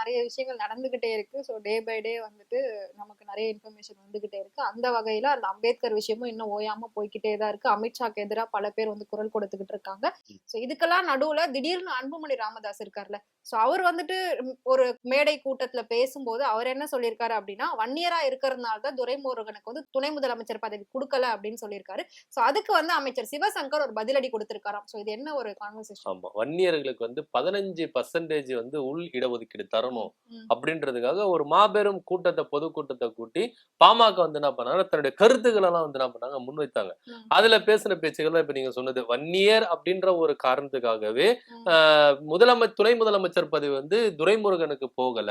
நிறைய விஷயங்கள் நடந்துகிட்டே இருக்கு. ஸோ டே பை டே வந்துட்டு நமக்கு நிறைய இன்ஃபர்மேஷன் வந்துகிட்டே இருக்கு. அந்த வகையில அந்த அம்பேத்கர் விஷயமும் இன்னும் ஓயாம போய்கிட்டே தான் இருக்கு. அமித்ஷாக்கு எதிராக பல பேர் வந்து குரல் கொடுத்துக்கிட்டு இருக்காங்க. ஸோ இதுக்கெல்லாம் நடுவுல திடீர்னு அன்புமணி ராமதாஸ் இருக்கார்ல. ஸோ அவர் வந்துட்டு ஒரு மேடை கூட்டத்துல பேசும்போது அவர் என்ன சொல்லியிருக்காரு அப்படின்னா வன்னியரா இருக்கிறதுனால தான் துரைமுருகனுக்கு வந்து துணை முதலமைச்சர் பதவி கொடுக்கல அப்படின்னு சொல்லியிருக்காரு. ஸோ அதுக்கு வந்து அமைச்சர் சிவசங்கர் ஒரு பதிலடி கொடுத்திருக்காராம். ஸோ இது என்ன ஒரு கான்வர்சேஷன் ஆமா. வன்னியர்களுக்கு வந்து பதினஞ்சு பர்சன்டேஜ் வந்து உள் இடஒதுக்கீடு தரணும் அப்படின்றதுக்காக ஒரு மாபெரும் கூட்டத்தை பொதுக்கூட்டத்தை கூட்டி பாமக வந்து என்ன பண்ணாங்க தன்னுடைய கருத்துக்கள் எல்லாம் வந்து என்ன பண்ணாங்க முன்வைத்தாங்க. அதுல பேசின பேச்சுகள் இப்ப நீங்க சொன்னது வன்னியர் அப்படின்ற ஒரு காரணத்துக்காகவே முதலமைச்சர் துணை முதலமைச்சர் பதவி வந்து துரைமுருகனுக்கு போகல.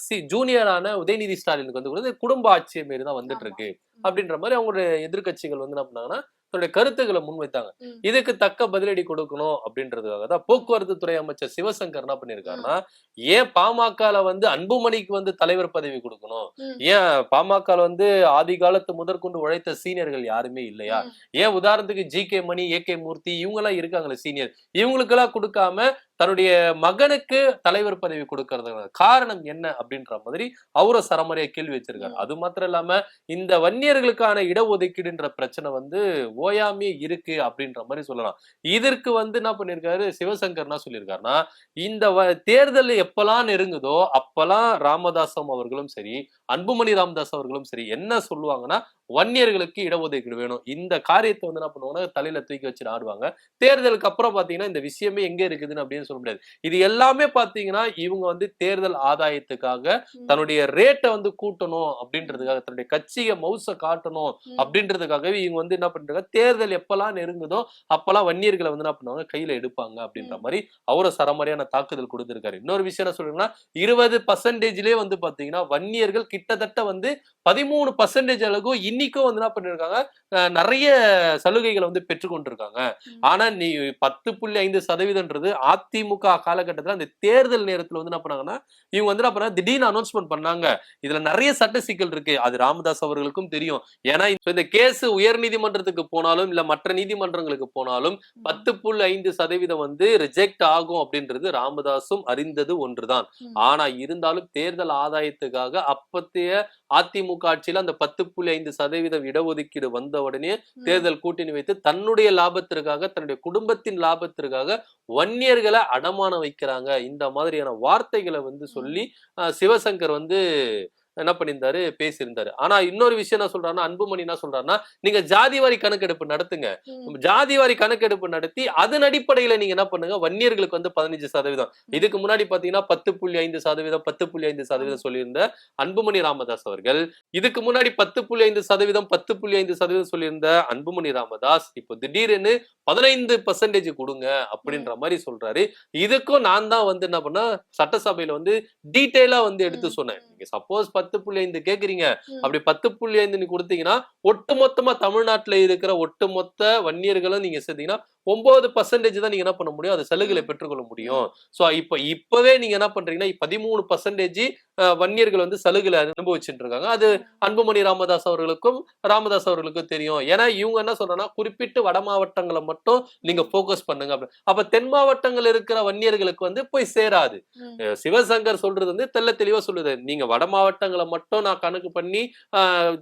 சி- ஜூனியரான உதயநிதி ஸ்டாலினுக்கு வந்து கூட குடும்ப ஆட்சியை மாரி தான் வந்துட்டு இருக்கு. அப்படின்ற மாதிரி அவங்களுடைய எதிர்க்கட்சிகள் வந்து என்ன பண்ணாங்கன்னா தன்னுடைய கருத்துக்களை முன்வைத்தாங்க. இதுக்கு தக்க பதிலடி கொடுக்கணும் அப்படின்றதுக்காக தான் போக்குவரத்து துறை அமைச்சர் சிவசங்கர் என்ன பண்ணிருக்காருன்னா ஏன் பாமகல வந்து அன்புமணிக்கு வந்து தலைவர் பதவி கொடுக்கணும். ஏன் பாமக வந்து ஆதி காலத்து முதற்கொண்டு உழைத்த சீனியர்கள் யாருமே இல்லையா? ஏன் உதாரணத்துக்கு G K Mani A K Murthy இவங்க எல்லாம் இருக்காங்களே சீனியர். இவங்களுக்கெல்லாம் கொடுக்காம தன்னுடைய மகனுக்கு தலைவர் பதவி கொடுக்கறதுக்கான காரணம் என்ன அப்படின்ற மாதிரி அவரை சரமறையா கேள்வி வச்சிருக்காரு. அது மாத்திரம் இல்லாம இந்த வன்னியர்களுக்கான இடஒதுக்கீடுன்ற பிரச்சனை வந்து ஓயாமே இருக்கு அப்படின்ற மாதிரி சொல்லலாம். இதற்கு வந்து என்ன பண்ணிருக்காரு? சிவசங்கர் என்ன சொல்லியிருக்காருன்னா இந்த தேர்தல் எப்பெல்லாம் நெருங்குதோ அப்பெல்லாம் ராமதாசம் அவர்களும் சரி அன்புமணி ராமதாஸ் அவர்களும் சரி என்ன சொல்லுவாங்கன்னா வன்னியர்களுக்கு இடஒதுக்கீடு வேணும். இந்த காரியத்தை வந்து என்ன பண்ணுவாங்கன்னா தலையில தூக்கி வச்சு ஆடுவாங்க தேர்தலுக்கு அப்புறம் பாத்தீங்கன்னா இந்த விஷயமே எங்க இருக்குதுன்னு அப்படின்னு சொல்ல முடியாது. இது எல்லாமே பாத்தீங்கன்னா இவங்க வந்து தேர்தல் ஆதாயத்துக்காக தன்னுடைய ரேட்டை வந்து கூட்டணும் அப்படின்றதுக்காக தன்னுடைய கட்சியை மவுச காட்டணும் அப்படின்றதுக்காகவே இவங்க வந்து என்ன பண்றாங்க தேர்தல் எப்பெல்லாம் நெருங்குதோ அப்பெல்லாம் வன்னியர்களை வந்து என்ன பண்ணுவாங்க கையில எடுப்பாங்க அப்படின்ற. மாதிரி அவரை சரமாரியான தாக்குதல் கொடுத்திருக்காரு. இன்னொரு விஷயம் என்ன சொல்றீங்கன்னா இருபது பர்சன்டேஜ்லயே வந்து பாத்தீங்கன்னா வன்னியர்கள் கிட்டத்தட்ட வந்து பதிமூணு பர்சன்டேஜ் அளவுக்கு இன்னைக்கும் வந்து என்ன பண்ணிருக்காங்க? நிறைய சலுகைகளை வந்து பெற்றுக்கொண்டிருக்காங்க. ஆனா நீ பத்து புள்ளி ஐந்து சதவீதம்ன்றது அதிமுக காலகட்டத்துல அந்த தேர்தல் நேரத்துல வந்து என்ன பண்ணாங்கன்னா இவங்க வந்து என்ன பண்ணாங்க? திடீர்னு அனௌன்ஸ்மெண்ட் பண்ணாங்க. இதுல நிறைய சட்ட சிக்கல் இருக்கு. அது ராமதாஸ் அவர்களுக்கும் தெரியும். ஏன்னா இந்த கேஸ் உயர் நீதிமன்றத்துக்கு போனாலும் இல்ல மற்ற நீதிமன்றங்களுக்கு போனாலும் பத்து புள்ளி ஐந்து சதவீதம் வந்து ரிஜெக்ட் ஆகும் அப்படின்றது ராமதாசும் அறிந்தது ஒன்றுதான். ஆனா இருந்தாலும் தேர்தல் ஆதாயத்துக்காக அப்பத்தைய அதிமுக ஆட்சியில அந்த பத்து புள்ளி ஐந்து சதவீதம் இடஒதுக்கீடு வந்த உடனே தேர்தல் கூட்டணி வைத்து தன்னுடைய லாபத்திற்காக தன்னுடைய குடும்பத்தின் லாபத்திற்காக வன்னியர்களை அடமானம் வைக்கிறாங்க. இந்த மாதிரியான வார்த்தைகளை வந்து சொல்லி சிவசங்கர் வந்து என்ன பண்ணியிருந்தாரு? பேசியிருந்தாரு. ஆனா இன்னொரு விஷயம் என்ன சொல்றாருன்னா அன்புமணி என்ன சொல்றாருன்னா நீங்க ஜாதிவாரி கணக்கெடுப்பு நடத்துங்க. ஜாதிவாரி கணக்கெடுப்பு நடத்தி அதன் அடிப்படையில நீங்க என்ன பண்ணுங்க வன்னியர்களுக்கு வந்து பதினஞ்சு சதவீதம். இதுக்கு முன்னாடி பாத்தீங்கன்னா பத்து புள்ளி ஐந்து சதவீதம் பத்து புள்ளி ஐந்து சதவீதம் சொல்லியிருந்த அன்புமணி ராமதாஸ் அவர்கள். இதுக்கு முன்னாடி பத்து புள்ளி ஐந்து சதவீதம் பத்து புள்ளி ஐந்து சதவீதம் சொல்லியிருந்த அன்புமணி ராமதாஸ் இப்போ திடீர்னு பதினைந்து பர்சன்டேஜ் கொடுங்க அப்படின்ற மாதிரி சொல்றாரு. இதுக்கும் நான் தான் வந்து என்ன பண்ண சட்டசபையில வந்து டீட்டெயிலா வந்து எடுத்து சொன்னேன். நீங்க சப்போஸ் பத்து புள்ளி ஐந்து கேக்குறீங்க. அப்படி பத்து புள்ளி ஐந்து நீ கொடுத்தீங்கன்னா ஒட்டுமொத்தமா தமிழ்நாட்டுல இருக்கிற ஒட்டுமொத்த வன்னியர்களும் நீங்க சேர்த்தீங்கன்னா ஒன்பது பர்சன்டேஜ் தான் நீங்க என்ன பண்ண முடியும் அது சலுகைகளை. பெற்றுக்கொள்ள முடியும் சோ இப்ப இப்பவே நீங்க என்ன பண்றீங்கன்னா பதிமூணு பர்சன்டேஜ் வன்னியர்கள் வந்து சலுகைகளை அனுபவிச்சுட்டு இருக்காங்க அது அன்புமணி ராமதாஸ் அவர்களுக்கும் ராமதாஸ் அவர்களுக்கும் தெரியும். ஏன்னா இவங்க என்ன சொல்றாங்கன்னா குறிப்பிட்டு வட மாவட்டங்களை மட்டும் நீங்க போக்கஸ் பண்ணுங்க அப்படி. அப்ப தென் மாவட்டங்கள் இருக்கிற வன்னியர்களுக்கு வந்து போய் சேராது. சிவசங்கர் சொல்றது வந்து தெள்ள தெளிவா சொல்லுது. நீங்க வட மாவட்டங்களை மட்டும் நான் கணக்கு பண்ணி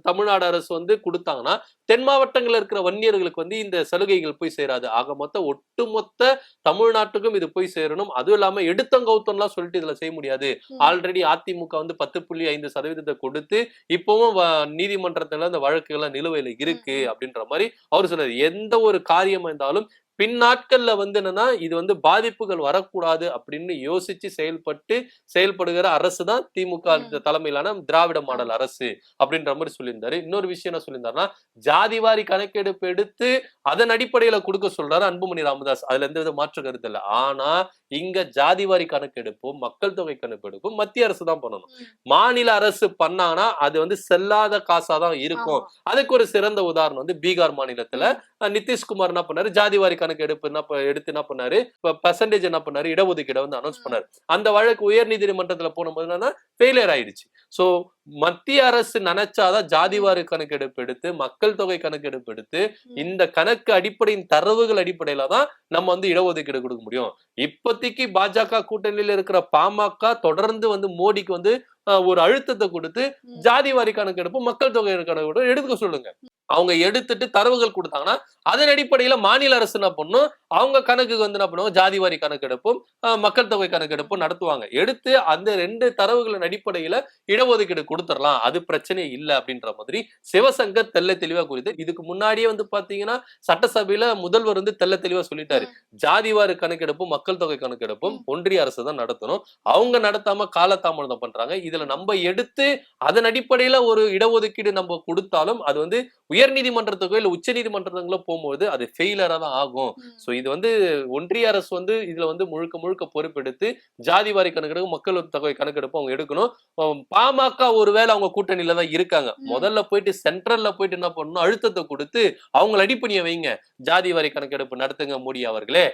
தமிழ்நாடு அரசு வந்து கொடுத்தாங்கன்னா தென் மாவட்டங்கள்ல இருக்கிற வன்னியர்களுக்கு வந்து இந்த சலுகைகள் போய் சேராது ஆக மொத்த ஒட்டுமொத்த தமிழ்நாட்டுக்கும் இது போய் சேரணும் அதுவும் இல்லாம எடுத்தங்கௌத்தம்லாம் சொல்லிட்டு இதுல செய்ய முடியாது. ஆல்ரெடி அதிமுக வந்து பத்து புள்ளி ஐந்து சதவீதத்தை கொடுத்து இப்பவும் நீதிமன்றத்துல இந்த வழக்குகள்லாம் நிலுவையில இருக்கு. அப்படின்ற மாதிரி அவர் சொல்றாரு எந்த ஒரு காரியமா இருந்தாலும் பின் நாட்கள்ல வந்து என்னன்னா இது வந்து பாதிப்புகள் வரக்கூடாது அப்படின்னு யோசிச்சு செயல்பட்டு செயல்படுகிற அரசு தான் திமுக. தலைமையிலான திராவிட மாடல் அரசு அப்படின்ற மாதிரி சொல்லியிருந்தாரு இன்னொரு விஷயம் என்ன சொல்லியிருந்தாருன்னா ஜாதிவாரி கணக்கெடுப்பு எடுத்து அதன் அடிப்படையில கொடுக்க சொல்றாரு அன்புமணி ராமதாஸ் அதுல எந்த வித மாற்று கருத்து இல்லை ஆனா இங்க ஜாதிவாரி கணக்கெடுப்பும் மக்கள் தொகை கணக்கெடுப்பும் மத்திய அரசு தான் பண்ணணும். மாநில அரசு பண்ணாங்கன்னா அது வந்து செல்லாத காசா தான் இருக்கும். அதுக்கு ஒரு சிறந்த உதாரணம் வந்து பீகார் மாநிலத்துல நிதிஷ்குமார் என்ன பண்ணாரு? ஜாதிவாரி கணக்கு எடுப்பு என்ன எடுத்து என்ன பண்ணாரு? பர்சன்டேஜ் என்ன பண்ணாரு? இடஒதுக்கீடை வந்து அனௌன்ஸ் பண்ணாரு. அந்த வழக்கு உயர் நீதிமன்றத்துல போனபோது என்னன்னா ஃபெயிலியர் ஆயிடுச்சு. சோ மத்திய அரசு நினைச்சாதான் ஜாதிவாரி கணக்கெடுப்பு எடுத்து மக்கள் தொகை கணக்கெடுப்பு எடுத்து இந்த கணக்கு அடிப்படையின் தரவுகள் அடிப்படையில தான் நம்ம வந்து இடஒதுக்கீடு கொடுக்க முடியும். இப்போதைக்கு பாஜக கூட்டணியில இருக்கிற பாமக தொடர்ந்து வந்து மோடிக்கு வந்து ஒரு அழுத்தத்தை கொடுத்து. ஜாதி வாரி கணக்கெடுப்பு மக்கள் தொகை கணக்கெடுப்பு எடுத்துக்க சொல்லுங்க. அவங்க எடுத்துட்டு தரவுகள் கொடுத்தாங்கன்னா அதன் அடிப்படையில மாநில அரசு என்ன பண்ணும்? அவங்க கணக்குக்கு வந்து என்ன பண்ணுவாங்க? ஜாதி வாரி கணக்கெடுப்பும் மக்கள் தொகை கணக்கெடுப்பும் நடத்துவாங்க. எடுத்து அந்த ரெண்டு தரவுகளின் அடிப்படையில இடஒதுக்கீடு கொடுத்துடலாம். அது பிரச்சனை இல்லை அப்படின்ற மாதிரி சிவசங்கர் தெல்ல தெளிவா குறித்து இதுக்கு முன்னாடியே வந்து பாத்தீங்கன்னா சட்டசபையில முதல்வர் வந்து தெல்ல தெளிவா சொல்லிட்டாரு. ஜாதிவாரி கணக்கெடுப்பும் மக்கள் தொகை கணக்கெடுப்பும் ஒன்றிய அரசு தான் நடத்தணும். அவங்க நடத்தாம காலதாமதம் பண்றாங்க. இதுல நம்ம எடுத்து அதன் அடிப்படையில ஒரு இடஒதுக்கீடு நம்ம கொடுத்தாலும் அது வந்து உயர் நீதிமன்றத்துக்கோ இல்ல உச்ச போகும்போது அது ஃபெயிலரா தான் ஆகும். சோ இது வந்து ஒன்றிய அரசு வந்து இதுல வந்து முழுக்க முழுக்க பொறுப்பெடுத்து ஜாதிவாரி கணக்கெடுப்பு மக்கள் தொகை கணக்கெடுப்பு அவங்க எடுக்கணும். பாமக ஒருவேளை அவங்க கூட்டணியில தான் இருக்காங்க. முதல்ல போயிட்டு சென்ட்ரல்ல போயிட்டு என்ன பண்ணணும்? அழுத்தத்தை கொடுத்து அவங்கள அடிப்பணிய வைங்க. ஜாதி வாரி கணக்கெடுப்பு நடத்துங்க மோடி அவர்களே.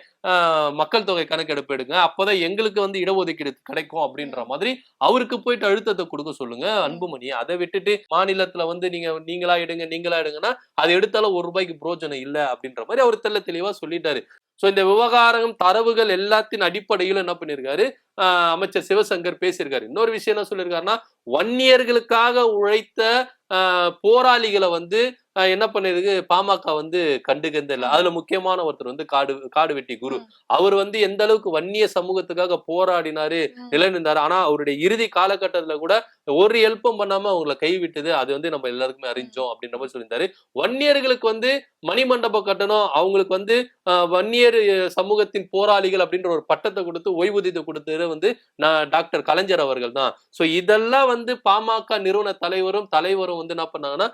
மக்கள் தொகை கணக்கெடுப்பு எடுங்க. அப்பதான் எங்களுக்கு வந்து இடஒதுக்கீடு கிடைக்கும் அப்படின்ற மாதிரி அவருக்கு போயிட்டு அழுத்தத்தை கொடுக்க சொல்லுங்க அன்புமணி. அதை விட்டுட்டு மாநிலத்துல வந்து நீங்க நீங்களா எடுங்க நீங்களா எடுங்கன்னா அது எடுத்தாலும் ஒரு ரூபாய்க்கு பிரோஜனம் இல்ல அப்படின்ற மாதிரி அவர் தெள்ள தெளிவா சொல்லிட்டாரு. சோ இந்த விவகாரம் தரவுகள் எல்லாத்தின் அடிப்படையில என்ன பண்ணிருக்காரு? ஆஹ் அமைச்சர் சிவசங்கர் பேசியிருக்காரு. இன்னொரு விஷயம் என்ன சொல்லியிருக்காருன்னா வன்னியர்களுக்காக உழைத்த ஆஹ் போராளிகளை வந்து என்ன பண்ணிருக்கு? பாமக வந்து கண்டுகந்த இல்ல. அதுல முக்கியமான ஒருத்தர் வந்து காடு காடு வெட்டி குரு. அவர் வந்து எந்த அளவுக்கு வன்னிய சமூகத்துக்காக போராடினாரு நிலைநின்றாரு. ஆனா அவருடைய இறுதி காலகட்டத்துல கூட ஒரு ஹெல்ப்பும் பண்ணாம அவங்கள கைவிட்டது. அது வந்து நம்ம எல்லாருக்குமே அறிஞ்சோம் அப்படின்ற மாதிரி சொல்லியிருந்தாரு. வன்னியர்களுக்கு வந்து மணிமண்டபம் கட்டணும். அவங்களுக்கு வந்து வன்னியர் சமூகத்தின் போராளிகள் அப்படின்ற ஒரு பட்டத்தை கொடுத்து ஓய்வூதியத்தை கொடுத்தது வந்து நான் டாக்டர் கலைஞர் அவர்கள் தான். சோ இதெல்லாம் வந்து பாமக நிறுவன தலைவரும் தலைவரும் வந்து என்ன பண்ணாங்கன்னா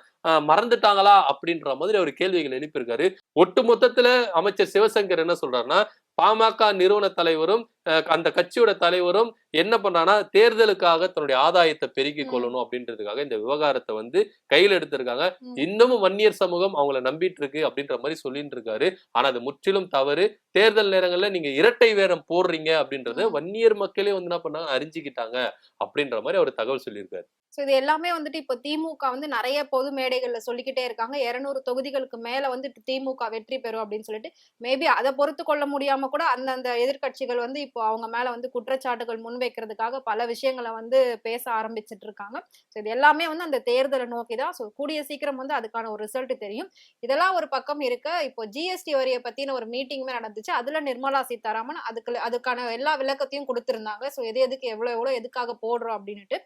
மறந்துட்டாங்களா அப்படின்ற மாதிரி அவர் கேள்விகள் எழுப்பியிருக்காரு ஒட்டு மொத்தத்துல அமைச்சர் சிவசங்கர் என்ன சொல்றாருன்னா பாமக நிறுவன தலைவரும் அந்த கட்சியோட தலைவரும் என்ன பண்றாங்கன்னா தேர்தலுக்காக தன்னுடைய ஆதாயத்தை பெருக்கிக். கொள்ளணும் அப்படின்றதுக்காக இந்த விவகாரத்தை வந்து கையில எடுத்திருக்காங்க. இன்னமும் வன்னியர் சமூகம் அவங்கள நம்பிட்டு இருக்கு அப்படின்ற மாதிரி சொல்லிட்டு இருக்காரு ஆனா அது முற்றிலும் தவறு தேர்தல் நேரங்கள்ல நீங்க இரட்டை வேரம் போடுறீங்க அப்படின்றத. வன்னியர் மக்களே வந்து என்ன பண்ணாங்க அறிஞ்சுக்கிட்டாங்க அப்படின்ற மாதிரி அவர் தகவல் சொல்லியிருக்காரு ஸோ இது எல்லாமே வந்துட்டு இப்போ திமுக வந்து நிறைய பொது மேடைகளில் சொல்லிக்கிட்டே இருக்காங்க. இரநூறு தொகுதிகளுக்கு மேலே வந்து திமுக வெற்றி பெறும் அப்படின்னு சொல்லிட்டு மேபி அதை பொறுத்து கொள்ள முடியாம கூட அந்தந்த எதிர்க்கட்சிகள் வந்து இப்போ அவங்க மேலே வந்து குற்றச்சாட்டுகள் முன்வைக்கிறதுக்காக பல விஷயங்களை வந்து பேச ஆரம்பிச்சிட்டு இருக்காங்க. ஸோ இது எல்லாமே வந்து அந்த தேர்தலை நோக்கி தான். ஸோ கூடிய சீக்கிரம் வந்து அதுக்கான ஒரு ரிசல்ட் தெரியும். இதெல்லாம் ஒரு பக்கம் இருக்க இப்போ ஜிஎஸ்டி வரியை பற்றின ஒரு மீட்டிங்குமே நடந்துச்சு. அதில் நிர்மலா சீதாராமன் அதுக்கு அதுக்கான எல்லா விளக்கத்தையும் கொடுத்துருந்தாங்க. ஸோ எது எதுக்கு எவ்வளோ எவ்வளோ எதுக்காக போடுறோம் அப்படின்னுட்டு.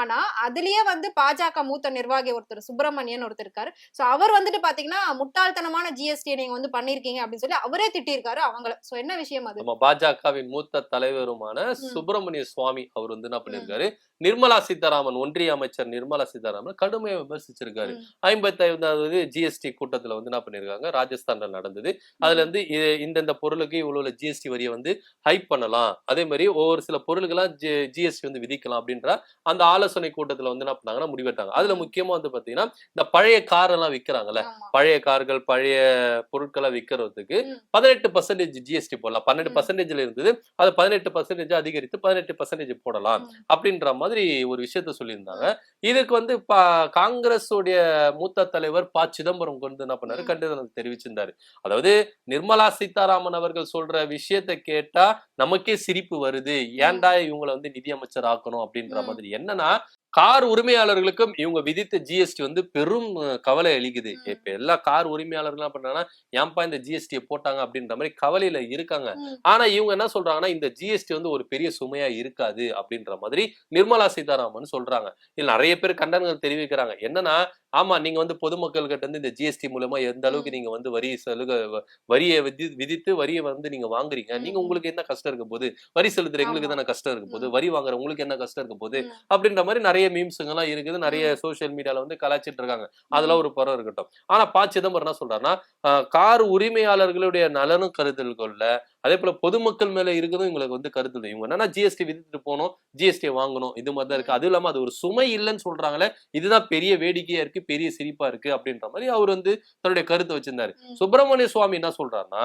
ஆனால் அதுலயே வந்து பாஜக மூத்த நிர்வாகி ஒருத்தர் சுப்பிரமணியன் ஒருத்தர் இருக்காரு. சோ அவர் வந்துட்டு பாத்தீங்கன்னா முட்டாள்தனமான ஜிஎஸ்டி நீங்க வந்து பண்ணிருக்கீங்க அப்படின்னு சொல்லி அவரே திட்டிருக்காரு அவங்கள. சோ என்ன விஷயம் அது? பாஜகவின் மூத்த தலைவருமான சுப்பிரமணிய சுவாமி அவர் வந்து என்ன பண்ணிருக்காரு? நிர்மலா சீதாராமன் ஒன்றிய அமைச்சர் நிர்மலா சீதாராமன் கடுமையா விமர்சிச்சிருக்காரு. ஐம்பத்தி ஐந்தாவது ஜிஎஸ்டி கூட்டத்துல வந்து என்ன பண்ணிருக்காங்க ராஜஸ்தான்ல நடந்தது அதுல இருந்து இந்தந்த பொருளுக்கு இவ்வளவு ஜிஎஸ்டி வரியை வந்து ஹைப் பண்ணலாம் அதே மாதிரி ஒவ்வொரு சில பொருளுக்கெல்லாம் ஜிஎஸ்டி வந்து விதிக்கலாம் அப்படின்ற அந்த ஆலோசனை கூட்டத்துல வந்து என்ன பண்ணாங்கன்னா முடிவெட்டாங்க அதுல. முக்கியமா வந்து பாத்தீங்கன்னா இந்த பழைய கார் எல்லாம் விக்கிறாங்கல்ல ஆமா. பழைய கார்கள் பழைய பொருட்களை விற்கிறதுக்கு. பதினெட்டு பர்சன்டேஜ் ஜிஎஸ்டி போடலாம் பன்னெண்டு. பர்சன்டேஜ்ல இருந்தது அது பதினெட்டு பர்சன்டேஜ் அதிகரித்து பதினெட்டு பர்சன்டேஜ் போடலாம். அப்படின்ற மாதிரி ஒரு விஷயத்த சொல்லியிருந்தாங்க. இதுக்கு வந்து காங்கிரஸ் உடைய மூத்த தலைவர் ப. சிதம்பரம் கொண்டு என்ன பண்ணாரு. கண்டனம் தெரிவிச்சிருந்தாரு. அதாவது நிர்மலா சீதாராமன் அவர்கள் சொல்ற விஷயத்த கேட்டா நமக்கே சிரிப்பு வருது. ஏன்டா இவங்களை வந்து நிதியமைச்சர் ஆக்கணும் அப்படின்ற. மாதிரி. என்னன்னா கார் உரிமையாளர்களுக்கும் இவங்க விதித்த ஜிஎஸ்டி வந்து பெரும் கவலை அளிக்குது. இப்ப எல்லா கார் உரிமையாளர்கள் என்ன பண்றாங்கன்னா ஏன்பா இந்த ஜிஎஸ்டியை போட்டாங்க அப்படின்ற மாதிரி கவலையில இருக்காங்க. ஆனா இவங்க என்ன சொல்றாங்கன்னா இந்த ஜிஎஸ்டி வந்து ஒரு பெரிய சுமையா இருக்காது அப்படின்ற மாதிரி நிர்மலா சீதாராமன் சொல்றாங்க இதுல நிறைய பேர் கண்டனங்கள் தெரிவிக்கிறாங்க என்னன்னா ஆமா நீங்க வந்து பொதுமக்கள் கிட்ட இருந்து இந்த ஜிஎஸ்டி மூலமா எந்த அளவுக்கு. நீங்க வந்து வரி சலுகை வரியை விதி- விதித்து வரியை வந்து நீங்க வாங்குறீங்க நீங்க. உங்களுக்கு என்ன கஷ்டம் இருக்க போகுது வரி செலுத்துற எங்களுக்கு. தானே கஷ்டம் இருக்க போகுது ம். வரி வாங்குற உங்களுக்கு என்ன கஷ்டம் இருக்க போகுது ம். அப்படின்ற மாதிரி நிறைய மீம்ஸுங்க எல்லாம் இருக்குது நிறைய சோஷியல் மீடியால வந்து கலாச்சிட்டு இருக்காங்க அதெல்லாம் ஒரு பரம் இருக்கட்டும் ஆனா ப சிதம்பரம் என்ன சொல்றாருன்னா கார் உரிமையாளர்களுடைய நலனும் கருத்தில் கொள்ள அதே போல பொதுமக்கள் மேல இருக்கிறதும் இவங்களுக்கு வந்து கருத்து இல்லை. இவங்க என்னன்னா ஜிஎஸ்டி விதித்துட்டு போனோம் ஜிஎஸ்டி வாங்கணும் இது மாதிரி தான் இருக்கு அதுவும் இல்லாம அது ஒரு சுமை இல்லைன்னு சொல்றாங்களே இதுதான் பெரிய வேடிக்கையா இருக்கு பெரிய சிரிப்பா இருக்கு அப்படின்ற மாதிரி அவர் வந்து தன்னுடைய கருத்தை வச்சிருந்தாரு. சுப்பிரமணிய சுவாமி என்ன சொல்றாருன்னா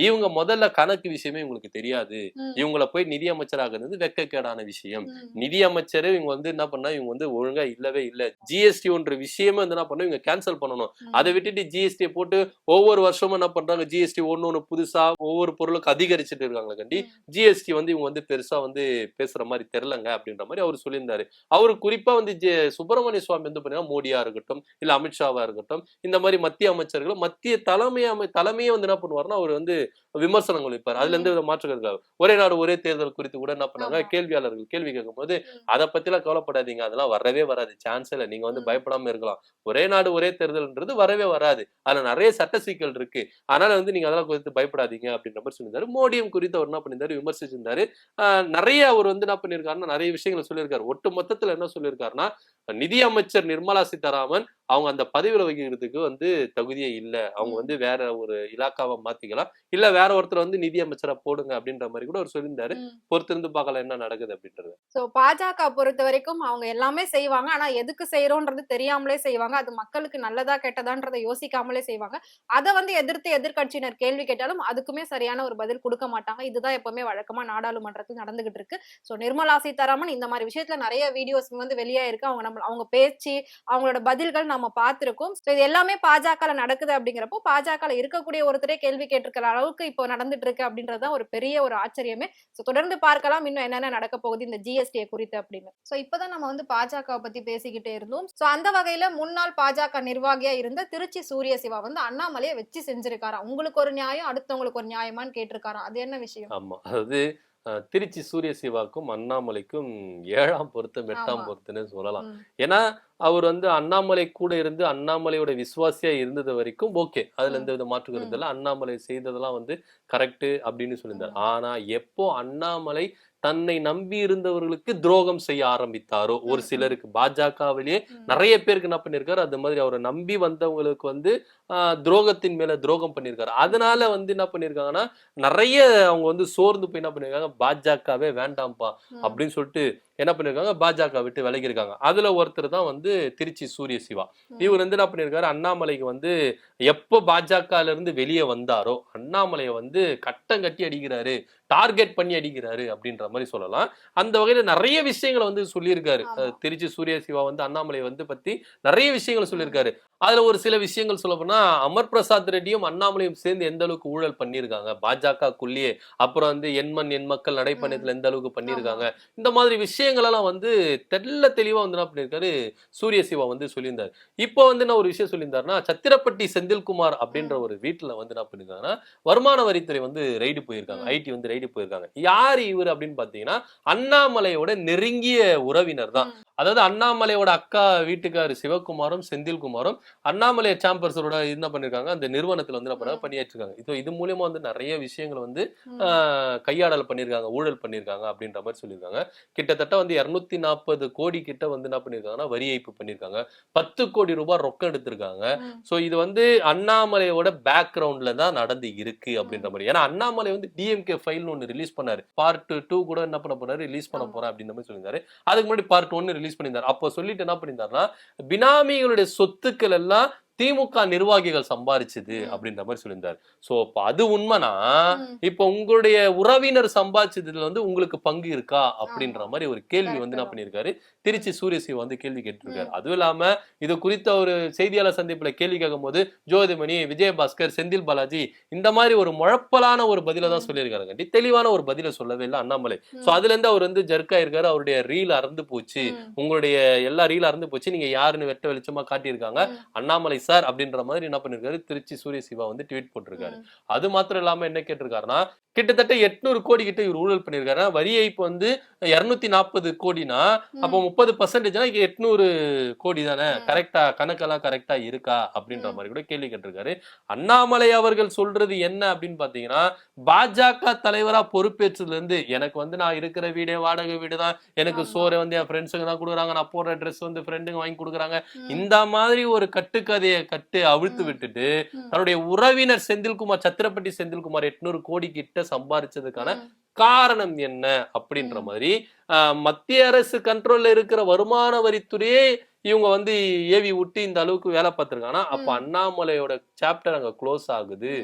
இவங்க முதல்ல கணக்கு விஷயமே இவங்களுக்கு தெரியாது. இவங்கள போய் நிதி அமைச்சராகிறது வெக்கக்கேடான விஷயம் ம். நிதி அமைச்சரே இவங்க வந்து என்ன பண்ணா இவங்க வந்து ஒழுங்கா இல்லவே இல்ல ஜிஎஸ்டி ஒன்ற விஷயமே வந்து என்ன பண்ணணும் இவங்க கேன்சல் பண்ணணும். அதை விட்டுட்டு ஜிஎஸ்டி போட்டு ஒவ்வொரு வருஷமும் என்ன பண்றாங்க ஜிஎஸ்டி ஒண்ணு ஒண்ணு புதுசா ஒவ்வொரு பொருளுக்கு அதிகரிச்சுட்டு இருக்காங்க கண்டி ம். ஜிஎஸ்டி வந்து இவங்க வந்து பெருசா வந்து பேசுற மாதிரி தெரியலங்க அப்படின்ற மாதிரி அவர் சொல்லியிருந்தாரு. அவரு குறிப்பா வந்து ஜெ- சுப்பிரமணிய சுவாமி வந்து பாத்தீங்கன்னா மோடியா இருக்கட்டும் இல்ல அமித்ஷாவா இருக்கட்டும் இந்த மாதிரி மத்திய அமைச்சர்கள் மத்திய தலைமை அமை தலைமையே வந்து என்ன பண்ணுவாருன்னா அவர் வந்து விமர்சனங்கள் வைப்பார். அதுல எந்த வித மாற்றம் இருக்காது. ஒரே நாடு ஒரே தேர்தல் குறித்து கூட என்ன பண்ணாங்க. கேள்வியாளர்கள் கேள்வி கேட்கும்போது. அதை பத்திலாம் கவலைப்படாதீங்க அதெல்லாம் வரவே வராது சான்ஸ் இல்லை. நீங்க வந்து. பயப்படாம இருக்கலாம். ஒரே நாடு ஒரே தேர்தல்ன்றது வரவே வராது. அதுல நிறைய சட்ட சிக்கல் இருக்கு. அதனால வந்து நீங்க அதெல்லாம் குறித்து பயப்படாதீங்க அப்படின்ற மாதிரி சொல்லியிருந்தாரு. மோடியும் குறித்து அவர் என்ன பண்ணியிருந்தாரு? விமர்சிச்சிருந்தாரு. நிறைய அவர் வந்து என்ன பண்ணியிருக்காருன்னா நிறைய விஷயங்களை சொல்லியிருக்காரு. ஒட்டு மொத்தத்தில் என்ன சொல்லியிருக்காருன்னா நிதி அமைச்சர் நிர்மலா சீதாராமன் அவங்க அந்த பதவியில வைக்கிறதுக்கு வந்து தகுதியே இல்ல. அவங்க. வந்து வேற ஒரு இலாக்காவை மாத்திக்கலாம். இல்ல வேற ஒருத்தர் வந்து நிதி அமைச்சரா போடுங்க அப்படின்ற மாதிரி கூட அவர் சொல்லியிருந்தாரு. பொறுத்திருந்து பார்க்கலாம் என்ன நடக்குது அப்படின்றது. சோ பாஜக பொறுத்த வரைக்கும் அவங்க எல்லாமே செய்வாங்க. ஆனா எதுக்கு செய்யறோன்றது தெரியாமலே செய்வாங்க. அது மக்களுக்கு நல்லதா கெட்டதான்றதை யோசிக்காமலே செய்வாங்க. அதை வந்து எதிர்த்து எதிர்க்கட்சியினர் கேள்வி கேட்டாலும் அதுக்குமே சரியான ஒரு பதில் கொடுக்க மாட்டாங்க. இதுதான் எப்பவுமே வழக்கமா நாடாளுமன்றத்தில் நடந்துகிட்டு இருக்கு. சோ நிர்மலா சீதாராமன் இந்த மாதிரி விஷயத்துல நிறைய வீடியோஸ் வந்து வெளியே இருக்கு அவங்க நம்ம அவங்க பேச்சு அவங்களோட பதில்கள் நம்ம பார்த்திருக்கோம் சோ இது எல்லாமே பாஜகவில் நடக்குது அப்படிங்கிறப்போ பாஜகவில் இருக்கக்கூடிய ஒருத்தரே கேள்வி கேட்டிருக்கிற அளவுக்கு இப்போ நடந்துட்டு இருக்கு அப்படின்றது ஒரு பெரிய ஒரு ஆச்சரியமே. ஸோ தொடர்ந்து பார்க்கலாம் இன்னும் என்னென்ன நடக்க போகுது இந்த ஜிஎஸ்டி குறித்து அப்படின்னு. சோ இப்பதான் நம்ம வந்து பாஜகவை பத்தி பேசிக்கிட்டே இருந்தோம். சோ அந்த வகையில முன்னாள் பாஜக நிர்வாகியா இருந்த திருச்சி சூரிய சிவா வந்து அண்ணாமலையை வச்சு செஞ்சிருக்காராம் உங்களுக்கு ஒரு நியாயம் அடுத்தவங்களுக்கு ஒரு நியாயமான்னு கேட்டிருக்காராம் அது என்ன விஷயம்? ஆமா. அதாவது திருச்சி சூரிய சிவாக்கும் அண்ணாமலைக்கும் ஏழாம் பொருத்தம் எட்டாம். பொருத்தம்னு சொல்லலாம். ஏன்னா அவர் வந்து அண்ணாமலை கூட இருந்து அண்ணாமலையோட விசுவாசியா இருந்தது வரைக்கும் ஓகே. அதுல. எந்த வித மாற்று கருத்து இல்ல. அண்ணாமலை செய்ததெல்லாம் வந்து கரெக்ட் அப்படின்னு சொல்லியிருந்தார். ஆனா எப்போ அண்ணாமலை தன்னை நம்பி இருந்தவர்களுக்கு துரோகம் செய்ய ஆரம்பித்தாரோ? ஒரு. சிலருக்கு பாஜகவிலேயே நிறைய பேருக்கு என்ன பண்ணிருக்காரு? அது மாதிரி அவரை நம்பி வந்தவங்களுக்கு வந்து துரோகத்தின் மேல துரோகம் பண்ணிருக்காரு. அதனால வந்து என்ன பண்ணிருக்காங்கன்னா நிறைய அவங்க வந்து சோர்ந்து போய் என்ன பண்ணிருக்காங்க? பாஜகவே வேண்டாம்ப்பா அப்படின்னு சொல்லிட்டு என்ன பண்ணிருக்காங்க? பாஜக விட்டு விலகி இருக்காங்க அதுல ஒருத்தர் தான் வந்து திருச்சி சூரிய சிவா. இவர் வந்து என்ன பண்ணிருக்காரு? அண்ணாமலைக்கு வந்து எப்போ பாஜகல இருந்து வெளியே வந்தாரோ அண்ணாமலையை வந்து கட்டம் கட்டி அடிக்கிறாரு டார்கெட் பண்ணி அடிக்கிறாரு அப்படின்ற மாதிரி சொல்லலாம். அந்த வகையில நிறைய விஷயங்களை வந்து சொல்லியிருக்காரு. திருச்சி சூரிய சிவா வந்து அண்ணாமலை வந்து பத்தி நிறைய விஷயங்கள் சொல்லியிருக்காரு. அதுல ஒரு சில விஷயங்கள் சொல்ல போனா அமர் பிரசாத் ரெட்டியும் அண்ணாமலையும் சேர்ந்து எந்த அளவுக்கு ஊழல் பண்ணியிருக்காங்க? பாஜகக்குள்ளேயே. அப்புறம் வந்து எண்மண் எண் மக்கள் நடைப்பயணத்துல எந்த அளவுக்கு பண்ணியிருக்காங்க? இந்த மாதிரி விஷயங்கள் எல்லாம் வந்து தெள்ள தெளிவா வந்து என்ன பண்ணியிருக்காரு? சூரிய சிவா வந்து சொல்லியிருந்தாரு. இப்போ வந்து என்ன ஒரு விஷயம் சொல்லியிருந்தாருன்னா சத்திரப்பட்டி செந்தில்குமார் அப்படின்ற ஒரு வீட்டுல வந்து என்ன பண்ணிருக்காங்கன்னா வருமான வரித்துறை வந்து ரைடு போயிருக்காங்க. ஐடி வந்து ரைடு போயிருக்காங்க. யார் இவர் அப்படின்னு பாத்தீங்கன்னா அண்ணாமலையோட நெருங்கிய உறவினர் தான். அதாவது அண்ணாமலையோட அக்கா வீட்டுக்காரு சிவகுமாரும் செந்தில்குமாரும் அண்ணாமலை சாம்பர்ஸரோட என்ன பண்ணிருக்காங்க அந்த நிறுவனத்துல வந்து என்ன. பணியாற்றிருக்காங்க. இது இது மூலியமா வந்து நிறைய விஷயங்கள் வந்து கையாடல் பண்ணியிருக்காங்க ஊழல் பண்ணியிருக்காங்க அப்படின்ற மாதிரி சொல்லியிருக்காங்க. கிட்டத்தட்ட வந்து இருநூத்தி நாற்பது கோடி கிட்ட வந்து என்ன பண்ணியிருக்காங்கன்னா வரி ஏய்ப்பு பண்ணியிருக்காங்க பத்து கோடி ரூபாய் ரொக்கம் எடுத்திருக்காங்க. சோ இது வந்து அண்ணாமலையோட பேக்ரவுண்ட்ல தான் நடந்து இருக்கு அப்படின்ற மாதிரி. ஏன்னா அண்ணாமலை வந்து டிஎம்கே ஃபைல்னு ஒன்னு ரிலீஸ் பண்ணாரு. பார்ட் டூ கூட என்ன பண்ண போறாரு? ரிலீஸ் பண்ண. போறேன் அப்படின்ற மாதிரி சொல்லியிருந்தாரு. அதுக்கு முன்னாடி பார்ட் ஒன்னு ரிலீஸ் பண்ணியிருந்தாரு. அப்போ சொல்லிட்டு என்ன பண்ணியிருந்தாருன்னா பினாமிகளுடைய சொத்துக்கள் எல்லாம் திமுக நிர்வாகிகள் சம்பாரிச்சது ம். அப்படின்ற மாதிரி சொல்லியிருந்தாரு. சோ இப்ப அது உண்மைனா. இப்ப உங்களுடைய உறவினர் சம்பாதிச்சதுல வந்து உங்களுக்கு பங்கு இருக்கா அப்படின்ற. மாதிரி ஒரு கேள்வி வந்து என்ன பண்ணிருக்காரு திருச்சி சூரிய சிவா வந்து கேள்வி கேட்டிருக்காரு. அதுவும் இல்லாம இது குறித்த ஒரு செய்தியாளர் சந்திப்புல கேள்வி கேட்கும்போது ஜோதிமணி விஜயபாஸ்கர் செந்தில் பாலாஜி இந்த மாதிரி ஒரு முழப்பலான ஒரு பதில தான். சொல்லியிருக்காரு. கண்டி தெளிவான ஒரு பதில சொல்லவே இல்லை அண்ணாமலை. சோ அதுல இருந்து அவர் வந்து ஜர்க்கா இருக்காரு அவருடைய ரீல் அறந்து போச்சு. உங்களுடைய எல்லா ரீல் அறந்து போச்சு. நீங்க யாருன்னு வெட்ட வெளிச்சமா காட்டியிருக்காங்க. அண்ணாமலை சார் அப்படின்ற மாதிரி என்ன பண்ணிருக்காரு? திருச்சி சூரிய சிவா வந்து ட்வீட் போட்டிருக்காரு. அது மாத்திரம் இல்லாம என்ன கேட்டிருக்காருன்னா கிட்டத்தட்ட எட்நூறு கோடி கிட்ட இவர் ஊழல் பண்ணிருக்காரு வரி ஏய்ப்பு வந்து இருநூத்தி நாற்பது கோடினா அப்போ முப்பது பர்சன்டேஜ்னா எட்நூறு கோடி தானே. கரெக்டா கணக்கெல்லாம் கரெக்டா இருக்கா? அப்படின்ற. மாதிரி கூட கேள்வி கேட்டிருக்காரு. அண்ணாமலை அவர்கள் சொல்றது என்ன அப்படின்னு பாத்தீங்கன்னா பாஜக தலைவரா பொறுப்பேற்றதுல இருந்து எனக்கு வந்து நான் இருக்கிற வீடே வாடகை வீடு தான் எனக்கு. சோறை வந்து என் ஃப்ரெண்ட்ஸுங்க தான் கொடுக்குறாங்க. நான் போடுற ட்ரெஸ் வந்து ஃப்ரெண்டுங்க வாங்கி கொடுக்குறாங்க. இந்த மாதிரி ஒரு கட்டுக்கதையை கட்டு அவிழ்த்து. விட்டுட்டு தன்னுடைய உறவினர் செந்தில்குமார் சத்திரப்பட்டி செந்தில்குமார் எட்நூறு கோடி கிட்ட கிட்ட சம்பாரிச்சதுக்கான ம். காரணம் என்ன அப்படின்ற. மாதிரி மத்திய அரசு கண்ட்ரோல்ல இருக்கிற வருமான வரித்துறையே இவங்க வந்து ஏவி விட்டு இந்த அளவுக்கு வேலை பார்த்திருக்காங்க அப்ப. அண்ணாமலையோட சாப்டர் அங்க க்ளோஸ் ஆகுது.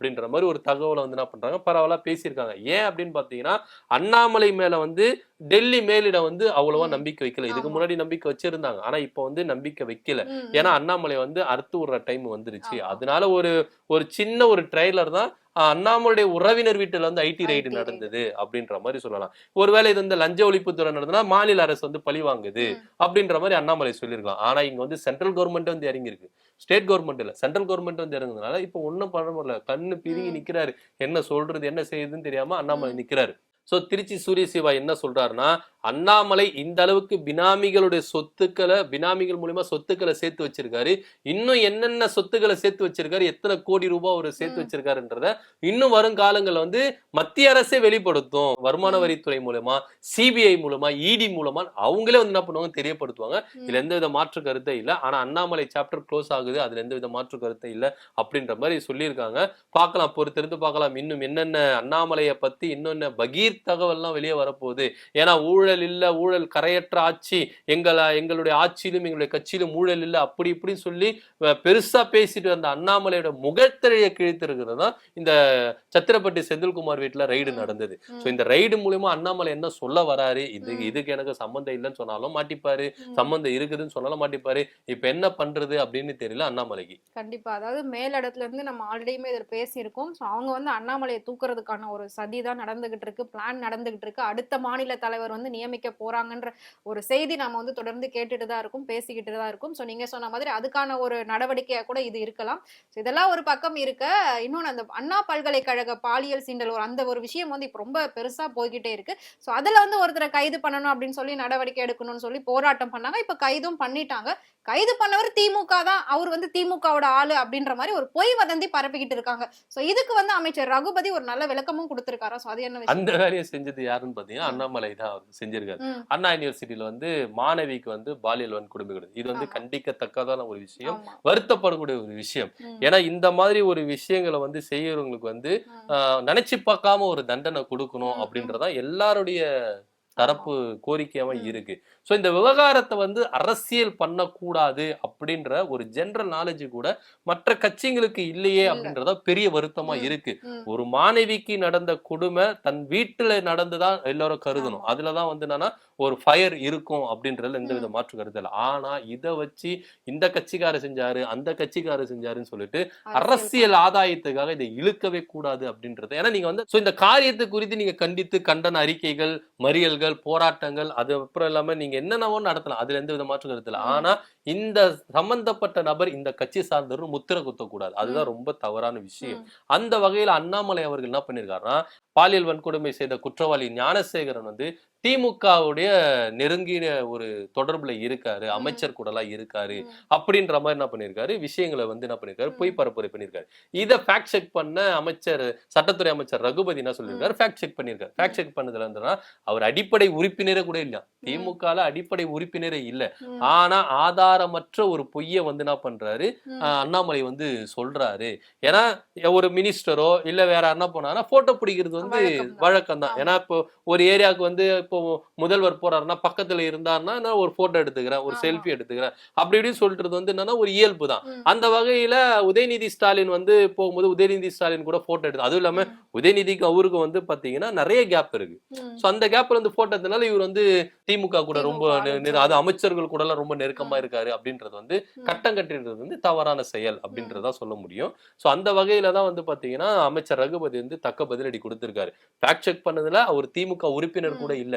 அப்படின்ற மாதிரி ஒரு தகவலை வந்து என்ன பண்றாங்க பரவாயில்ல பேசியிருக்காங்க ஏன் அப்படின்னு பாத்தீங்கன்னா அண்ணாமலை மேல வந்து டெல்லி மேலிடம் வந்து அவ்வளவா. நம்பிக்கை வைக்கல இதுக்கு. முன்னாடி நம்பிக்கை வச்சிருந்தாங்க ஆனா இப்ப வந்து நம்பிக்கை வைக்கல. ஏன்னா அண்ணாமலை வந்து அறுத்து விடுற டைம் வந்துருச்சு. அதனால ஒரு ஒரு சின்ன ஒரு ட்ரைலர் தான் அண்ணாமலையுடைய உறவினர் வீட்டுல வந்து ஐடி ரைடு. நடந்தது அப்படின்ற மாதிரி சொல்லலாம் ஒருவேளை இது வந்து லஞ்ச ஒழிப்புத்துறை நடந்ததுன்னா மாநில அரசு வந்து பழி வாங்குது. அப்படின்ற மாதிரி அண்ணாமலை சொல்லியிருக்கலாம் ஆனா இங்க வந்து சென்ட்ரல் கவர்மெண்ட் வந்து இறங்கி இருக்கு ஸ்டேட் கவர்மெண்ட் இல்ல சென்ட்ரல் கவர்மெண்ட் வந்து இறங்குறதுனால இப்போ ஒண்ணும் பண்ண முடியல கண்ணு பிரிங்கி ம். நிக்கிறாரு என்ன சொல்றது என்ன செய்யுதுன்னு தெரியாம அண்ணாமலை ம். நிக்கிறாரு சோ திருச்சி சூரிய சிவா என்ன சொல்றாருன்னா அண்ணாமலை இந்த அளவுக்கு பினாமிகளுடைய சொத்துக்களை பினாமிகள் மூலியமா சொத்துக்களை சேர்த்து வச்சிருக்காரு. இன்னும் என்னென்ன சொத்துக்களை சேர்த்து வச்சிருக்காரு? எத்தனை கோடி ரூபாய் அவர் சேர்த்து. வச்சிருக்காருன்றத இன்னும் வரும் காலங்கள்ல வந்து மத்திய அரசே வெளிப்படுத்தும். வருமான. வரித்துறை மூலமா சிபிஐ மூலமா இடி மூலமா அவங்களே வந்து என்ன பண்ணுவாங்க தெரியப்படுத்துவாங்க. இதுல எந்த வித மாற்று கருத்தே இல்ல. ஆனா அண்ணாமலை சாப்டர் க்ளோஸ் ஆகுது. அதுல எந்த வித மாற்று கருத்தே இல்ல அப்படின்ற மாதிரி சொல்லியிருக்காங்க. பார்க்கலாம். பொறுத்திருந்து பார்க்கலாம். இன்னும் என்னென்ன அண்ணாமலையை பத்தி இன்னொன்ன பகீர் தகவல்லாம் வெளியே வரப்போகுது. ஏன்னா ஊழல் இல்ல ஊழல் கரையற்ற ஆட்சி. எங்கள எங்களுடைய ஆட்சியிலும் எங்களுடைய கட்சியிலும் ஊழல் இல்ல அப்படி இப்படின்னு சொல்லி அஹ், பெருசா பேசிட்டு வந்த அண்ணாமலையோட முகத்திரையை கிழித்திருக்கிறது தான் இந்த சத்திரப்பட்டி செந்தில்குமார் வீட்டுல ரைடு. நடந்தது. சோ இந்த ரைடு மூலியமா அண்ணாமலை என்ன சொல்ல வராரு? இது. இதுக்கு எனக்கு சம்மந்தம் இல்லைன்னு சொன்னாலும் மாட்டிப்பாரு. சம்மந்தம் இருக்குதுன்னு சொன்னாலும் மாட்டிப்பாரு. இப்ப என்ன பண்றது அப்படின்னு தெரியல அண்ணாமலைக்கு. கண்டிப்பா. அதாவது மேலிடத்துல இருந்து நம்ம ஆல்ரெடியுமே இதில் பேசியிருக்கோம். ஸோ அவங்க வந்து அண்ணாமலையை தூக்குறதுக்கான ஒரு சதி தான் நடந்துகிட்டு இருக்கு பிளான் நடந்துகிட்டு இருக்கு. அடுத்த மாநில தலைவர் வந்து நியமிக்க போறாங்கன்ற ஒரு செய்தி நாம வந்து தொடர்ந்து கேட்டுட்டு தான் இருக்கும் பேசிக்கிட்டு தான் இருக்கும். ஸோ நீங்க சொன்ன மாதிரி அதுக்கான ஒரு நடவடிக்கையா கூட இது இருக்கலாம். ஸோ இதெல்லாம் ஒரு பக்கம் இருக்க இன்னொன்று அந்த அண்ணா பல்கலைக்கழக பாலியல் சீண்டல் ஒரு அந்த ஒரு விஷயம் வந்து இப்போ ரொம்ப பெருசா போய்கிட்டே இருக்கு. ஸோ அதுல வந்து ஒருத்தரை கைது பண்ணணும் அப்படின்னு சொல்லி நடவடிக்கை எடுக்கணும்னு சொல்லி போராட்டம் பண்ணாங்க. இப்போ கைதும் பண்ணிட்டாங்க. கைது பண்ணவர் திமுக தான். அவர் வந்து திமுகவோட ஆளு அப்படின்ற மாதிரி ஒரு பொய் வதந்தி பரப்பிக்கிட்டு இருக்காங்க. சோ இதுக்கு வந்து அமைச்சர் ரகுபதி ஒரு நல்ல விளக்கமும் கொடுத்திருக்காரா? சோ அது என்ன அந்த வேலையை செஞ்சது யாருன்னு பாத்தீங்கன்னா. அண்ணாமலை தான் செஞ்சிருக்காரு. அண்ணா யூனிவர்சிட்டியில வந்து மாணவிக்கு வந்து பாலியல் வன்கொடுமை இது வந்து. கண்டிக்கத்தக்கதான ஒரு விஷயம். வருத்தப்படக்கூடிய ஒரு விஷயம். ஏன்னா இந்த மாதிரி ஒரு விஷயங்களை வந்து செய்யறவங்களுக்கு வந்து நினைச்சு பார்க்காம ஒரு தண்டனை கொடுக்கணும். அப்படின்றதான் எல்லாருடைய தரப்பு கோரிக்கையாவும். இருக்கு. சோ இந்த விவகாரத்தை வந்து அரசியல் பண்ணக்கூடாது அப்படின்ற ஒரு ஜெனரல் நாலேஜ் கூட மற்ற கட்சிங்களுக்கு இல்லையே இல்ல. அப்படின்றதா பெரிய வருத்தமா. இருக்கு ஒரு மாணவிக்கு நடந்த கொடுமை தன் வீட்டுல நடந்துதான் எல்லாரும் கருதணும். அதுலதான் வந்து என்னன்னா ஒரு ஃபயர் இருக்கும் அப்படின்றதுல எந்த வித. மாற்று கருத்து இல்லை ஆனா இத வச்சு இந்த கட்சிக்காரர் செஞ்சாரு அந்த கட்சிக்காரர் செஞ்சாருன்னு சொல்லிட்டு அரசியல் ஆதாயத்துக்காக இதை இழுக்கவே கூடாது அப்படின்றது ஏன்னா நீங்க வந்து இந்த காரியத்தை குறித்து நீங்க கண்டித்து கண்டன அறிக்கைகள் மறியல்கள் போராட்டங்கள் அது அப்புறம் இல்லாம நீங்க என்னென்னவோ நடத்தலாம். அதுல எந்த வித மாற்று கருத்து இல்லை. ம். ஆனா இந்த சம்பந்தப்பட்ட நபர் இந்த கட்சி சார்ந்தவர் முத்திரை குத்தக்கூடாது. அதுதான் ரொம்ப தவறான விஷயம். அந்த வகையில அண்ணாமலை அவர்கள் என்ன பண்ணிருக்காருன்னா பாலியல் வன்கொடுமை செய்த குற்றவாளி ஞானசேகரன் வந்து திமுகவுடைய நெருங்கிய ஒரு தொடர்புல இருக்காரு. அமைச்சர் கூட எல்லாம் இருக்காரு அப்படின்ற மாதிரி என்ன பண்ணிருக்காரு விஷயங்களை வந்து என்ன பண்ணிருக்காரு. பொய் பரப்புரை பண்ணிருக்காரு. இத ஃபேக்ட் செக் பண்ண அமைச்சர் சட்டத்துறை அமைச்சர் ரகுபதி என்ன சொல்லியிருக்காரு ஃபேக்ட் செக் பண்ணிருக்காரு. ஃபேக்ட் செக் பண்ணதுல இருந்துன்னா அவர் அடிப்படை உறுப்பினரே கூட இல்ல. திமுகல அடிப்படை உறுப்பினரே இல்ல. ஆனா ஆதாரமற்ற ஒரு பொய்யை வந்து என்ன பண்றாரு அண்ணாமலை வந்து சொல்றாரு. ஏன்னா ஒரு மினிஸ்டரோ இல்ல வேற யாருன்னா போனாங்கன்னா போட்டோ பிடிக்கிறது வந்து வழக்கம்தான். வழக்கம் தான். ஏன்னா இப்போ ஒரு ஏரியாவுக்கு வந்து இப்போ முதல்வர் போறாருன்னா பக்கத்துல இருந்தாருன்னா நான் ஒரு போட்டோ எடுத்துக்கிறேன் ஒரு. செல்ஃபி எடுத்துக்கிறேன். அப்படி இப்படின்னு சொல்றது வந்து என்னன்னா ஒரு இயல்பு தான். அந்த வகையில உதயநிதி ஸ்டாலின் வந்து போகும்போது உதயநிதி ஸ்டாலின் கூட போட்டோ எடுத்து அதுவும் இல்லாம உதயநிதிக்கு அவருக்கு வந்து பாத்தீங்கன்னா நிறைய கேப் இருக்கு. சோ அந்த கேப்ல இருந்து போட்டோ எடுத்தனால இவர் வந்து திமுக கூட ரொம்ப அது அமைச்சர்கள் கூட எல்லாம் ரொம்ப நெருக்கமா. இருக்காரு அப்படின்றது வந்து கட்டம் கட்டின்றது வந்து தவறான செயல் அப்படின்றதா சொல்ல முடியும். சோ அந்த வகையில தான் வந்து பாத்தீங்கன்னா அமைச்சர் ரகுபதி வந்து தக்க பதிலடி கொடுத்திருக்காரு. ஃபேக்ட் செக் பண்ணதுல அவர் திமுக உறுப்பினர் கூட இல்ல.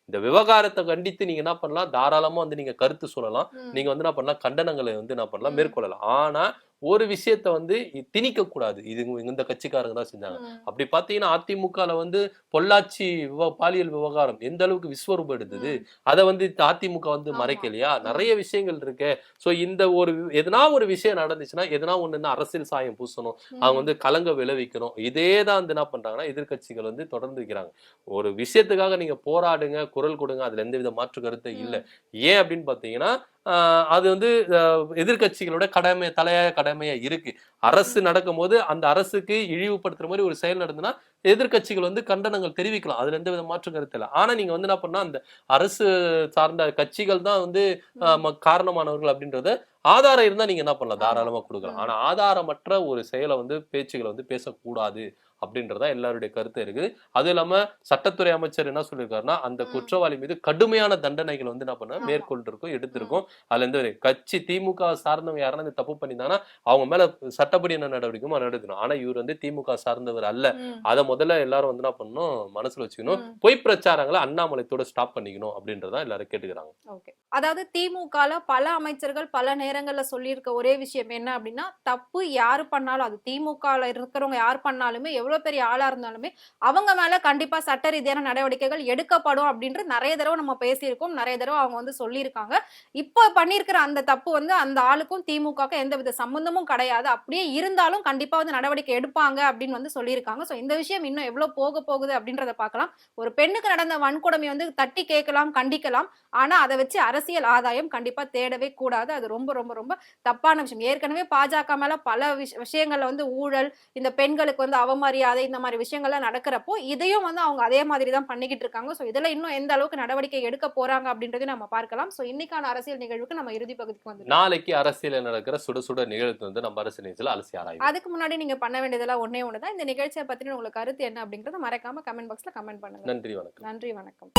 இந்த விவகாரத்தை கண்டித்து நீங்க என்ன பண்ணலாம்? தாராளமா வந்து நீங்க கருத்து சொல்லலாம். நீங்க வந்து என்ன பண்ணலாம்? கண்டனங்களை வந்து என்ன பண்ணலாம். மேற்கொள்ளலாம். ஆனா ஒரு விஷயத்த வந்து திணிக்க கூடாது இது இந்த கட்சிக்காரங்க தான் செஞ்சாங்க. அப்படி பாத்தீங்கன்னா அதிமுகல வந்து பொள்ளாச்சி விவ- பாலியல் விவகாரம் எந்த அளவுக்கு விஸ்வரூபம் எடுத்தது? அதை வந்து அதிமுக வந்து. மறைக்கலையா. நிறைய விஷயங்கள் இருக்கு. சோ இந்த ஒரு எதனா ஒரு விஷயம் நடந்துச்சுன்னா எதனா ஒண்ணு அரசியல் சாயம் பூசணும். அவங்க வந்து கலங்க விளைவிக்கணும். இதே தான் வந்து என்ன பண்றாங்கன்னா எதிர்க்கட்சிகள் வந்து தொடர்ந்து வைக்கிறாங்க ஒரு விஷயத்துக்காக நீங்க போராடுங்க குரல் கொடுங்க அதுல எந்த வித மாற்று கருத்து இல்ல. ஏன் அப்படின்னு பாத்தீங்கன்னா அது வந்து ஆஹ் எதிர்க்கட்சிகளோட கடமை தலையாய கடமையா இருக்கு. அரசு நடக்கும்போது அந்த அரசுக்கு இழிவுபடுத்துற மாதிரி ஒரு செயல் நடந்துன்னா எதிர்க்கட்சிகள் வந்து கண்டனங்கள் தெரிவிக்கலாம். அதுல எந்த வித மாற்று கருத்து இல்லை. ஆனா நீங்க வந்து என்ன பண்ணா அந்த அரசு சார்ந்த கட்சிகள் தான் வந்து காரணமானவர்கள் அப்படின்றத ஆதாரம் இருந்தா நீங்க என்ன பண்ணலாம்? தாராளமா கொடுக்கலாம். ஆனா ஆதாரமற்ற ஒரு செயலை வந்து பேச்சுகளை வந்து பேசக்கூடாது. அப்படின்றதா எல்லாருடைய கருத்து இருக்குது அது இல்லாம சட்டத்துறை அமைச்சர் என்ன சொல்லியிருக்காருன்னா அந்த. குற்றவாளி மீது கடுமையான தண்டனைகள் வந்து என்ன பண்ண. மேற்கொண்டிருக்கும் எடுத்திருக்கும் அதுல இருந்து கட்சி திமுக சார்ந்தவங்க யாருன்னா இந்த தப்பு பண்ணியிருந்தாங்கன்னா அவங்க மேல சட்டப்படி என்ன நடவடிக்கையும் நடத்தணும் ஆனா இவர் வந்து திமுக சார்ந்தவர் அல்ல. அதை முதல்ல எல்லாரும் வந்து என்ன பண்ணணும் மனசுல வச்சுக்கணும். பொய் பிரச்சாரங்களை அண்ணாமலைத்தோட ஸ்டாப் பண்ணிக்கணும் அப்படின்றதா எல்லாரும் கேட்டுக்கிறாங்க ஓகே அதாவது திமுகல பல அமைச்சர்கள் பல நேரங்கள்ல சொல்லியிருக்க ஒரே விஷயம் என்ன அப்படின்னா தப்பு யாரு பண்ணாலும் அது திமுகல இருக்கிறவங்க யார் பண்ணாலுமே எவ்வளவு பெரிய ஆளா இருந்தாலுமே அவங்க மேல கண்டிப்பா சட்ட ரீதியான நடவடிக்கைகள் எடுக்கப்படும் அப்படின்ற நிறைய தடவை நம்ம பேசியிருக்கோம். நிறைய தடவை அவங்க வந்து சொல்லியிருக்காங்க. இப்போ பண்ணியிருக்கிற அந்த தப்பு வந்து அந்த ஆளுக்கும் திமுகவுக்கும் எந்த வித சம்பந்தமும் கிடையாது. அப்படியே இருந்தாலும் கண்டிப்பா வந்து நடவடிக்கை எடுப்பாங்க அப்படின்னு வந்து சொல்லியிருக்காங்க. ஸோ இந்த விஷயம் இன்னும் எவ்வளவு போக போகுது அப்படின்றத பார்க்கலாம். ஒரு பெண்ணுக்கு நடந்த வன்கொடுமை வந்து தட்டி கேட்கலாம் கண்டிக்கலாம். ஆனா அதை வச்சு அரசியல் ஆதாயம் கண்டிப்பா தேடவே கூடாது. அது ரொம்ப ரொம்ப ரொம்ப தப்பான விஷயம். ஏற்கனவே பாஜக மேல பல விஷயங்கள்ல வந்து ஊழல் இந்த பெண்களுக்கு வந்து அவமரியாதை இந்த மாதிரி விஷயங்கள்லாம் நடக்கிறப்போ இதையும் வந்து அவங்க அதே மாதிரி தான் பண்ணிக்கிட்டு இருக்காங்க. ஸோ இதுல இன்னும் எந்த அளவுக்கு நடவடிக்கை எடுக்க போறாங்க அப்படின்றதையும் நம்ம பார்க்கலாம். ஸோ இன்னைக்கான அரசியல் நிகழ்வுக்கு நம்ம இறுதி பகுதிக்கு வந்து நாளைக்கு அரசியல் நடக்கிற சுட சுட நிகழ்த்து வந்து நம்ம அரசு நிகழ்ச்சியில் அலசி ஆராய்வோம். அதுக்கு முன்னாடி நீங்க பண்ண வேண்டியதெல்லாம் ஒண்ணே ஒன்று தான். இந்த நிகழ்ச்சியை பத்தின உங்களுக்கு கருத்து என்ன அப்படிங்கறத மறக்காம கமெண்ட் பாக்ஸ்ல கமெண்ட் பண்ணுங்க. நன்றி வணக்கம். நன்றி வணக்கம்.